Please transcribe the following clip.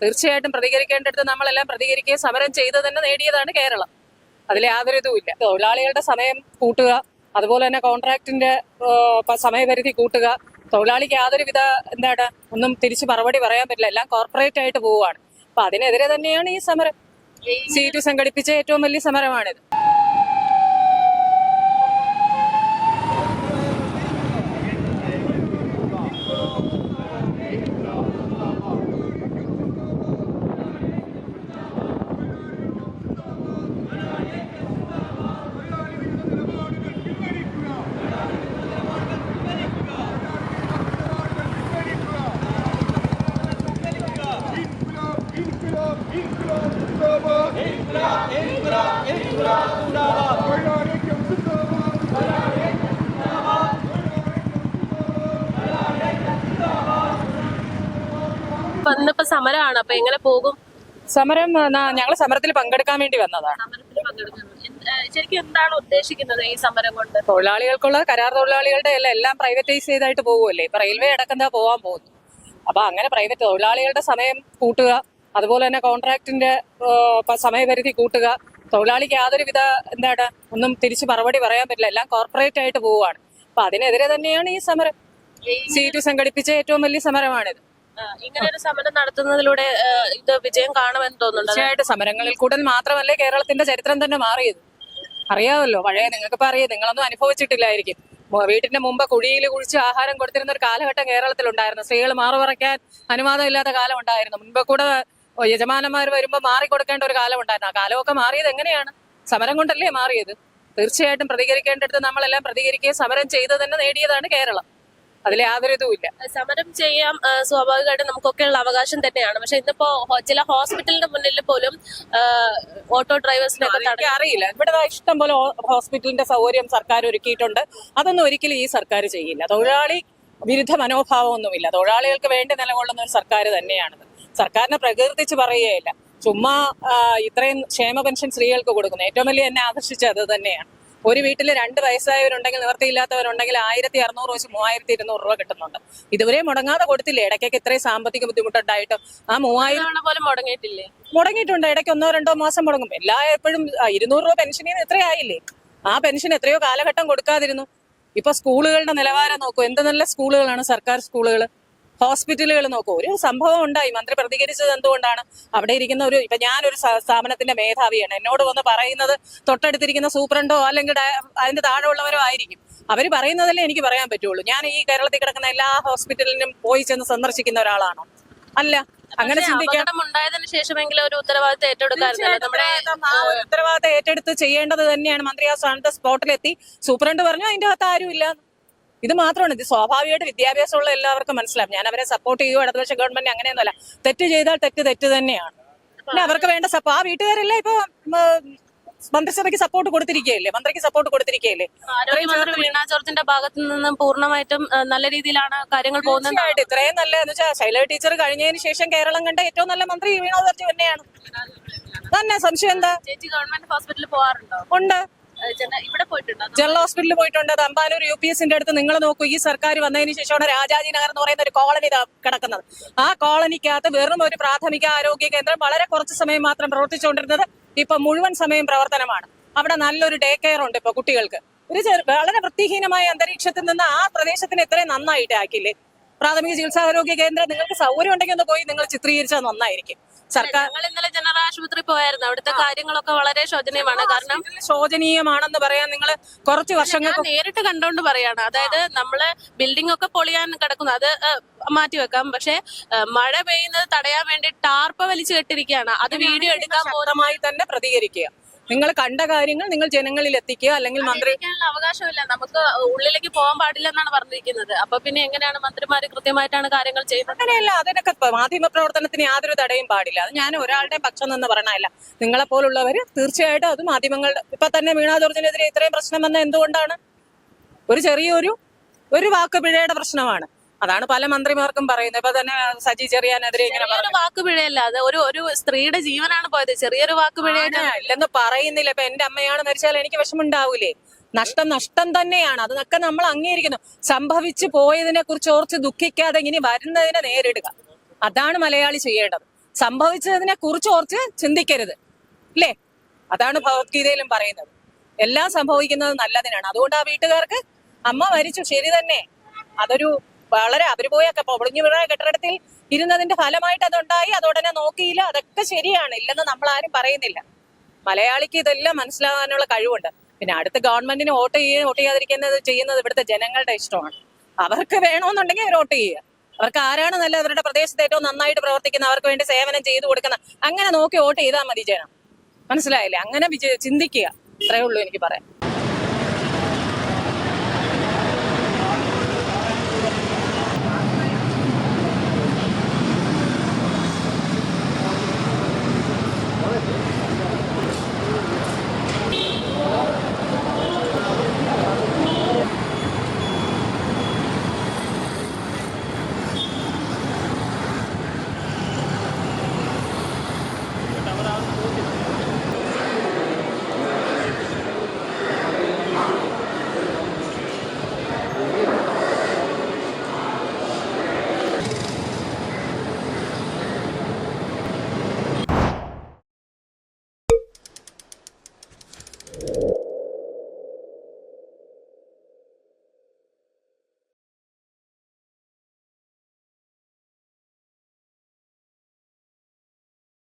തീർച്ചയായിട്ടും പ്രതികരിക്കേണ്ടടുത്ത് നമ്മളെല്ലാം പ്രതികരിക്കുകയും സമരം ചെയ്ത് തന്നെ നേടിയതാണ് കേരളം. അതിൽ യാതൊരു ഇതുമില്ല തൊഴിലാളികളുടെ സമയം കൂട്ടുക അതുപോലെ തന്നെ കോൺട്രാക്ടിന്റെ സമയപരിധി കൂട്ടുക തൊഴിലാളിക്ക് യാതൊരുവിധ എന്താണ് ഒന്നും തിരിച്ചു മറുപടി പറയാൻ പറ്റില്ല. എല്ലാം കോർപ്പറേറ്റ് ആയിട്ട് പോവുകയാണ്. അപ്പൊ അതിനെതിരെ തന്നെയാണ് ഈ സമരം. സീറ്റ് സംഘടിപ്പിച്ച ഏറ്റവും വലിയ സമരമാണിത്. അപ്പൊ ഇന്നിപ്പോ സമരമാണ് അപ്പൊ എങ്ങനെ പോകും? സമരം ഞങ്ങൾ സമരത്തിൽ പങ്കെടുക്കാൻ വേണ്ടി വന്നതാണ്. ശരിക്കും എന്താണ് ഉദ്ദേശിക്കുന്നത് ഈ സമരം കൊണ്ട്? തൊഴിലാളികൾക്കുള്ള കരാർ തൊഴിലാളികളുടെ എല്ലാം എല്ലാം പ്രൈവറ്റൈസ് ചെയ്തായിട്ട് പോകുമല്ലേ ഇപ്പൊ റെയിൽവേ അടക്കം പോവാൻ പോകാൻ പോകുന്നു. അപ്പൊ അങ്ങനെ പ്രൈവറ്റ് തൊഴിലാളികളുടെ സമയം കൂട്ടുക അതുപോലെ തന്നെ കോൺട്രാക്ടിന്റെ സമയപരിധി കൂട്ടുക തൊഴിലാളിക്ക് യാതൊരുവിധ എന്താണ് ഒന്നും തിരിച്ചു മറുപടി പറയാൻ പറ്റില്ല. എല്ലാം കോർപ്പറേറ്റ് ആയിട്ട് പോവുകയാണ്. അപ്പൊ അതിനെതിരെ തന്നെയാണ് ഈ സമരം. സീറ്റ് സംഘടിപ്പിച്ച ഏറ്റവും വലിയ സമരമാണിത്. ഇങ്ങനെയൊരു ഇങ്ങനെ ഒരു സമരം നടത്തുന്നതിലൂടെ ഇത് വിജയം കാണുമെന്ന് തോന്നുന്നു തീർച്ചയായിട്ടും സമരങ്ങളിൽ കൂടുതൽ മാത്രമല്ലേ കേരളത്തിന്റെ ചരിത്രം തന്നെ മാറിയത്. അറിയാമല്ലോ പഴയ നിങ്ങൾക്കിപ്പോ അറിയാം നിങ്ങളൊന്നും അനുഭവിച്ചിട്ടില്ലായിരിക്കും. വീട്ടിന്റെ മുമ്പ് കുഴിയിൽ കുഴിച്ച് ആഹാരം കൊടുത്തിരുന്ന ഒരു കാലഘട്ടം കേരളത്തിലുണ്ടായിരുന്നു. സ്ത്രീകൾ മാറുപറയ്ക്കാൻ അനുവാദമില്ലാത്ത കാലം ഉണ്ടായിരുന്നു. മുൻപ് കൂടെ യജമാനന്മാർ വരുമ്പോൾ മാറി കൊടുക്കേണ്ട ഒരു കാലം ഉണ്ടായിരുന്നു. ആ കാലമൊക്കെ മാറിയത് എങ്ങനെയാണ്? സമരം കൊണ്ടല്ലേ മാറിയത്? തീർച്ചയായിട്ടും പ്രതികരിക്കേണ്ടടുത്ത് നമ്മളെല്ലാം പ്രതികരിക്കുകയും സമരം ചെയ്ത് തന്നെ നേടിയതാണ് കേരളം. അതിൽ യാതൊരു ഇതുമില്ല സമരം ചെയ്യാം ഏഹ് നമുക്കൊക്കെ ഉള്ള അവകാശം തന്നെയാണ്. പക്ഷെ ഇന്നിപ്പോ ചില ഹോസ്പിറ്റലിന്റെ മുന്നിൽ പോലും ഓട്ടോ ഡ്രൈവേഴ്സിനൊക്കെ അറിയില്ല. ഇവിടെ ഇഷ്ടം പോലെ ഹോസ്പിറ്റലിന്റെ സൗകര്യം സർക്കാർ ഒരുക്കിയിട്ടുണ്ട്. അതൊന്നും ഒരിക്കലും ഈ സർക്കാർ ചെയ്യില്ല. തൊഴിലാളി വിരുദ്ധ മനോഭാവമൊന്നുമില്ല. തൊഴിലാളികൾക്ക് വേണ്ടി നിലകൊള്ളുന്ന ഒരു സർക്കാർ തന്നെയാണിത് സർക്കാരിനെ പ്രകീർത്തിച്ച് പറയുകയില്ല. ചുമ്മാ ഇത്രയും ക്ഷേമ പെൻഷൻ സ്ത്രീകൾക്ക് കൊടുക്കുന്നു. ഏറ്റവും വലിയ എന്നെ ആകർഷിച്ച അത് തന്നെയാണ്. ഒരു വീട്ടിൽ രണ്ട് വയസ്സായവരുണ്ടെങ്കിൽ നിവൃത്തിയില്ലാത്തവരുണ്ടെങ്കിൽ ആയിരത്തി അറുന്നൂറ് വെച്ച് മൂവായിരത്തി ഇരുന്നൂറ് രൂപ കിട്ടുന്നുണ്ട്. ഇതുവരെ മുടങ്ങാതെ കൊടുത്തില്ലേ? ഇടയ്ക്കൊക്കെ ഇത്രയും സാമ്പത്തിക ബുദ്ധിമുട്ടുണ്ടായിട്ടും. ആ മൂവായിരം പോലും മുടങ്ങിയിട്ടില്ലേ? മുടങ്ങിയിട്ടുണ്ട്. ഇടയ്ക്ക് ഒന്നോ രണ്ടോ മാസം മുടങ്ങും. എല്ലാ എപ്പോഴും ഇരുന്നൂറ് രൂപ പെൻഷനിൽ നിന്ന് ഇത്രയായില്ലേ ആ പെൻഷൻ എത്രയോ കാലഘട്ടം കൊടുക്കാതിരുന്നു. ഇപ്പൊ സ്കൂളുകളുടെ നിലവാരം നോക്കൂ. എന്ത് നല്ല സ്കൂളുകളാണ് സർക്കാർ സ്കൂളുകൾ ഹോസ്പിറ്റലുകൾ നോക്കൂ. ഒരു സംഭവം ഉണ്ടായി. മന്ത്രി പ്രതികരിച്ചത് എന്തുകൊണ്ടാണ്? അവിടെ ഇരിക്കുന്ന ഒരു ഇപ്പൊ ഞാനൊരു സ്ഥാപനത്തിന്റെ മേധാവിയാണ്. എന്നോട് വന്ന് പറയുന്നത് തൊട്ടടുത്തിരിക്കുന്ന സൂപ്രണ്ടോ അല്ലെങ്കിൽ അതിന്റെ താഴെയുള്ളവരോ ആയിരിക്കും. അവർ പറയുന്നതല്ലേ എനിക്ക് പറയാൻ പറ്റുള്ളൂ. ഞാൻ ഈ കേരളത്തിൽ കിടക്കുന്ന എല്ലാ ഹോസ്പിറ്റലിനും പോയി ചെന്ന് സന്ദർശിക്കുന്ന ഒരാളാണോ? അല്ല. അങ്ങനെ ഉണ്ടായതിനു ശേഷമെങ്കിലും ഒരു ഉത്തരവാദിത്തം ഏറ്റെടുത്ത് ചെയ്യേണ്ടത് തന്നെയാണ്. മന്ത്രി ആ സ്ഥാനത്ത് സ്പോട്ടിലെത്തി. സൂപ്രണ്ട് പറഞ്ഞു അതിന്റെ അകത്ത് ആരുമില്ല. ഇത് മാത്രമാണ് ഇത് സ്വാഭാവികമായിട്ട് വിദ്യാഭ്യാസമുള്ള എല്ലാവർക്കും മനസ്സിലാവും. ഞാൻ അവരെ സപ്പോർട്ട് ചെയ്യുമോ ഇടതുപക്ഷ ഗവൺമെന്റ് അങ്ങനെയൊന്നുമല്ല. തെറ്റ് ചെയ്താൽ തെറ്റ് തെറ്റ് തന്നെയാണ്. പിന്നെ അവർക്ക് വേണ്ട സപ്പോ ആ വീട്ടുകാരെല്ലാം ഇപ്പൊ മന്ത്രിസഭയ്ക്ക് സപ്പോർട്ട് കൊടുത്തിരിക്കുകയല്ലേ? മന്ത്രിക്ക് സപ്പോർട്ട് കൊടുത്തിരിക്കുകയല്ലേ? വീണ ജോർജിന്റെ ഭാഗത്തു നിന്നും പൂർണമായിട്ടും നല്ല രീതിയിലാണ് കാര്യങ്ങൾ പോകുന്നത് ഇത്രയും നല്ല എന്ന് വെച്ചാൽ ശൈല ടീച്ചർ കഴിഞ്ഞതിന് ശേഷം കേരളം കണ്ട ഏറ്റവും നല്ല മന്ത്രി വീണ ജോർജ് തന്നെയാണ്. തന്നെ സംശയം എന്താ? ചേച്ചി ഗവൺമെന്റ് ഹോസ്പിറ്റലിൽ പോകാറുണ്ടോ ഉണ്ട്. ജനറൽ ഹോസ്പിറ്റലിൽ പോയിട്ടുണ്ട്. തമ്പാനൂർ യു പി എസിന്റെ അടുത്ത് നിങ്ങൾ നോക്കൂ. ഈ സർക്കാർ വന്നതിന് ശേഷമാണ് രാജാജി നഗർ എന്ന് പറയുന്ന ഒരു കോളനി കിടക്കുന്നത്. ആ കോളനിക്കകത്ത് വെറും ഒരു പ്രാഥമിക ആരോഗ്യ കേന്ദ്രം വളരെ കുറച്ച് സമയം മാത്രം പ്രവർത്തിച്ചുകൊണ്ടിരുന്നത് ഇപ്പൊ മുഴുവൻ സമയം പ്രവർത്തനമാണ്. അവിടെ നല്ലൊരു ഡേ കെയർ ഉണ്ട് ഇപ്പൊ കുട്ടികൾക്ക്. ഒരു വളരെ വൃത്തിഹീനമായ അന്തരീക്ഷത്തിൽ നിന്ന് ആ പ്രദേശത്തിന് എത്രയും നന്നായിട്ട് ആക്കില്ലേ പ്രാഥമിക ചികിത്സാരോഗ്യ കേന്ദ്രം നിങ്ങൾക്ക് സൗകര്യം ഉണ്ടെങ്കിൽ ഒന്ന് പോയി നിങ്ങൾ ചിത്രീകരിച്ചാൽ നന്നായിരിക്കും. സർക്കാർ ഇന്നലെ ജനറൽ ആശുപത്രി പോയായിരുന്നു. അവിടുത്തെ കാര്യങ്ങളൊക്കെ വളരെ ശോചനീയമാണ്. കാരണം ശോചനീയമാണെന്ന് പറയാൻ നിങ്ങൾ കുറച്ച് വർഷങ്ങൾ നേരിട്ട് കണ്ടോണ്ട് പറയാണ്. അതായത് നമ്മൾ ബിൽഡിംഗ് ഒക്കെ പൊളിയാൻ കിടക്കുന്നു. അത് മാറ്റി വെക്കാം. പക്ഷെ മഴ പെയ്യുന്നത് തടയാൻ വേണ്ടി ടാർപ്പ വലിച്ചു കെട്ടിരിക്കുകയാണ്. അത് വീഡിയോ എടുക്കാൻ പൂർണമായി തന്നെ പ്രതികരിക്കുക. നിങ്ങൾ കണ്ട കാര്യങ്ങൾ നിങ്ങൾ ജനങ്ങളിൽ എത്തിക്കുക അല്ലെങ്കിൽ മന്ത്രി അവകാശമില്ല. നമുക്ക് ഉള്ളിലേക്ക് പോകാൻ പാടില്ല എന്നാണ് പറഞ്ഞിരിക്കുന്നത്. അപ്പൊ പിന്നെ എങ്ങനെയാണ് മന്ത്രിമാര് കൃത്യമായിട്ടാണ് കാര്യങ്ങൾ ചെയ്യുന്നത്? അങ്ങനെയല്ല അതിനൊക്കെ മാധ്യമ പ്രവർത്തനത്തിന് യാതൊരു തടയും പാടില്ല. അത് ഞാൻ ഒരാളുടെ പക്ഷം നിന്ന് പറയണല്ല നിങ്ങളെ പോലുള്ളവര് തീർച്ചയായിട്ടും അത് മാധ്യമങ്ങളുടെ ഇപ്പൊ തന്നെ വീണാ ജോർജിനെതിരെ ഇത്രയും പ്രശ്നം വന്ന എന്തുകൊണ്ടാണ്? ഒരു ചെറിയൊരു ഒരു വാക്ക് പിഴയുടെ പ്രശ്നമാണ്. അതാണ് പല മന്ത്രിമാർക്കും പറയുന്നത്. ഇപ്പൊ തന്നെ സജി ചെറിയാനെതിരെ ഇങ്ങനെ ഒരു വാക്ക് പിഴയല്ല അത് ഒരു ഒരു സ്ത്രീയുടെ ജീവനാണ് പോയത്. ചെറിയൊരു വാക്ക് ഇല്ലെന്ന് പറയുന്നില്ല. ഇപ്പൊ എന്റെ അമ്മയാണ് മരിച്ചാൽ എനിക്ക് വിഷമുണ്ടാവൂലേ നഷ്ടം നഷ്ടം തന്നെയാണ്. അതൊക്കെ നമ്മൾ അംഗീകരിക്കുന്നു. സംഭവിച്ചു പോയതിനെ കുറിച്ച് ഓർത്ത് ദുഃഖിക്കാതെ ഇനി വരുന്നതിനെ നേരിടുക. അതാണ് മലയാളി ചെയ്യേണ്ടത്. സംഭവിച്ചതിനെ കുറിച്ച് ഓർത്ത് ചിന്തിക്കരുത്. അല്ലേ? അതാണ് ഭഗവത്ഗീതയിലും പറയുന്നത്. എല്ലാം സംഭവിക്കുന്നത് നല്ലതിനാണ്. അതുകൊണ്ട് ആ വീട്ടുകാർക്ക് അമ്മ മരിച്ചു. ശരി തന്നെ. അതൊരു വളരെ അവർ പോയൊക്കെ പൊളിഞ്ഞു വീഴ കെട്ടിടത്തിൽ ഇരുന്നതിന്റെ ഫലമായിട്ട് അതുണ്ടായി. അതുടനെ നോക്കിയില്ല. അതൊക്കെ ശരിയാണ്. ഇല്ലെന്ന് നമ്മൾ ആരും പറയുന്നില്ല. മലയാളിക്ക് ഇതെല്ലാം മനസ്സിലാകാനുള്ള കഴിവുണ്ട്. പിന്നെ അടുത്ത ഗവൺമെന്റിന് വോട്ട് ചെയ്യുക വോട്ട് ചെയ്യാതിരിക്കുന്നത് ചെയ്യുന്നത് ഇവിടുത്തെ ജനങ്ങളുടെ ഇഷ്ടമാണ്. അവർക്ക് വേണമെന്നുണ്ടെങ്കിൽ വോട്ട് ചെയ്യുക. അവർക്ക് ആരാണ് നല്ല അവരുടെ പ്രദേശത്ത് ഏറ്റവും നന്നായിട്ട് പ്രവർത്തിക്കുന്ന അവർക്ക് വേണ്ടി സേവനം ചെയ്തു കൊടുക്കുന്ന അങ്ങനെ നോക്കി വോട്ട് ചെയ്താൽ മതി ജനം. മനസ്സിലായില്ലേ? അങ്ങനെ ചിന്തിക്കുക. അത്രേ ഉള്ളൂ എനിക്ക് പറയാൻ.